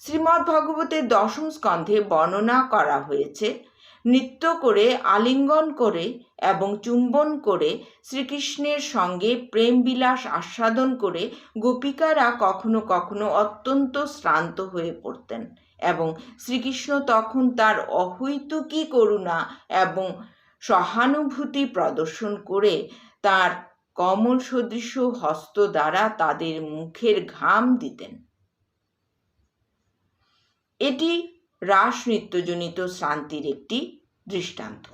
শ্রীমদ্ ভগবতের দশম স্কন্ধে বর্ণনা করা হয়েছে, নৃত্য করে, আলিঙ্গন করে এবং চুম্বন করে শ্রীকৃষ্ণের সঙ্গে প্রেমবিলাস আস্বাদন করে গোপিকারা কখনো কখনো অত্যন্ত শ্রান্ত হয়ে পড়তেন এবং শ্রীকৃষ্ণ তখন তার অহৈতুকী করুণা এবং সহানুভূতি প্রদর্শন করে তার কমল সদৃশ হস্ত দ্বারা তাদের মুখের ঘাম দিতেন। এটি রাস নৃত্যজনিত শ্রান্তির একটি দৃষ্টান্ত।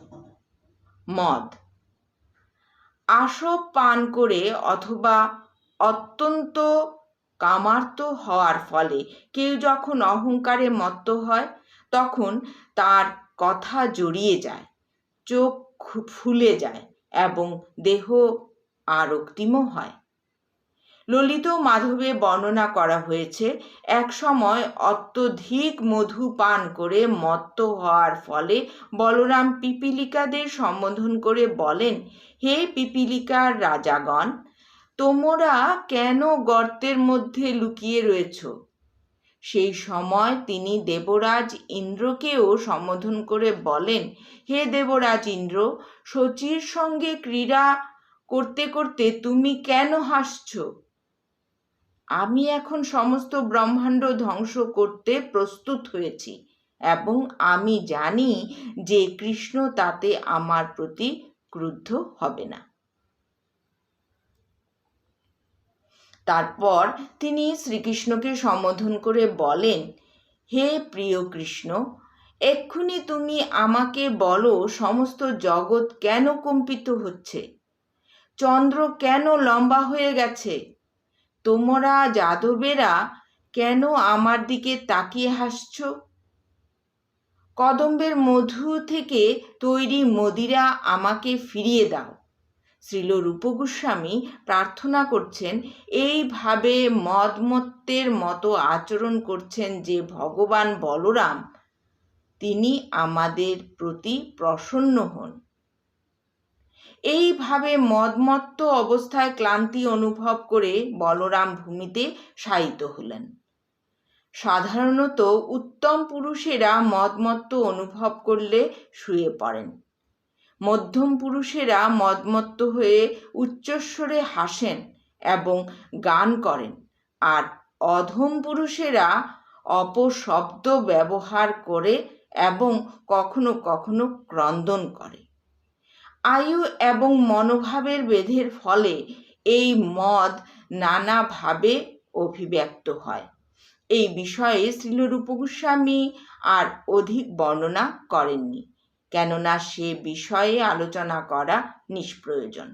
মদ। আসব পান করে অথবা অত্যন্ত কামার্ত হওয়ার ফলে কেউ যখন অহংকারে মত্ত হয়, তখন তার কথা জড়িয়ে যায়, চোখ ফুলে যায় এবং দেহ আরক্তিম হয়। ললিত মাধবে বর্ণনা করা হয়েছে, এক সময় অত্যধিক মধু পান করে মত্ত হওয়ার ফলে বলরাম পিপিলিকাদের সম্বোধন করে বলেন, হে পিপিলিকার রাজাগণ, তোমরা কেন গর্তের মধ্যে লুকিয়ে রয়েছ? সেই সময় তিনি দেবরাজ ইন্দ্রকেও সম্বোধন করে বলেন, হে দেবরাজ ইন্দ্র, শচীর সঙ্গে ক্রীড়া করতে করতে তুমি কেন হাসছো? আমি এখন সমস্ত ব্রহ্মাণ্ড ধ্বংস করতে প্রস্তুত হয়েছি এবং আমি জানি যে কৃষ্ণ তাতে আমার প্রতি ক্রুদ্ধ হবে না। তারপর তিনি শ্রীকৃষ্ণকে সম্বোধন করে বলেন, হে প্রিয় কৃষ্ণ, এক্ষুনি তুমি আমাকে বলো সমস্ত জগৎ কেন কম্পিত হচ্ছে? চন্দ্র কেন লম্বা হয়ে গেছে? তোমরা যাদবেরা কেন আমার দিকে তাকিয়ে হাসছ? কদম্বের মধু থেকে তৈরি মদিরা আমাকে ফিরিয়ে দাও। শ্রীল রূপগোস্বামী প্রার্থনা করছেন, এইভাবে মদমত্তের মতো আচরণ করছেন যে ভগবান বলরাম, তিনি আমাদের প্রতি প্রসন্ন হন। এইভাবে মদমত্ত অবস্থায় ক্লান্তি অনুভব করে বলরাম ভূমিতে শায়িত হলেন। সাধারণত উত্তম পুরুষেরা মদমত্ত অনুভব করলে শুয়ে পড়েন। মধ্যম পুরুষেরা মদমত্ত হয়ে উচ্চস্বরে হাসেন এবং গান করেন আর অধম পুরুষেরা অপশব্দ ব্যবহার করে এবং কখনো কখনো ক্রন্দন করে। আয়ু এবং মনোভাবের বেধের ফলে এই মদ নানাভাবে অভিব্যক্ত হয়। এই বিষয়ে শ্রীলরূপ গোস্বামী আর অধিক বর্ণনা করেননি, কেননা সে বিষয়ে আলোচনা করা নিষ্প্রয়োজন।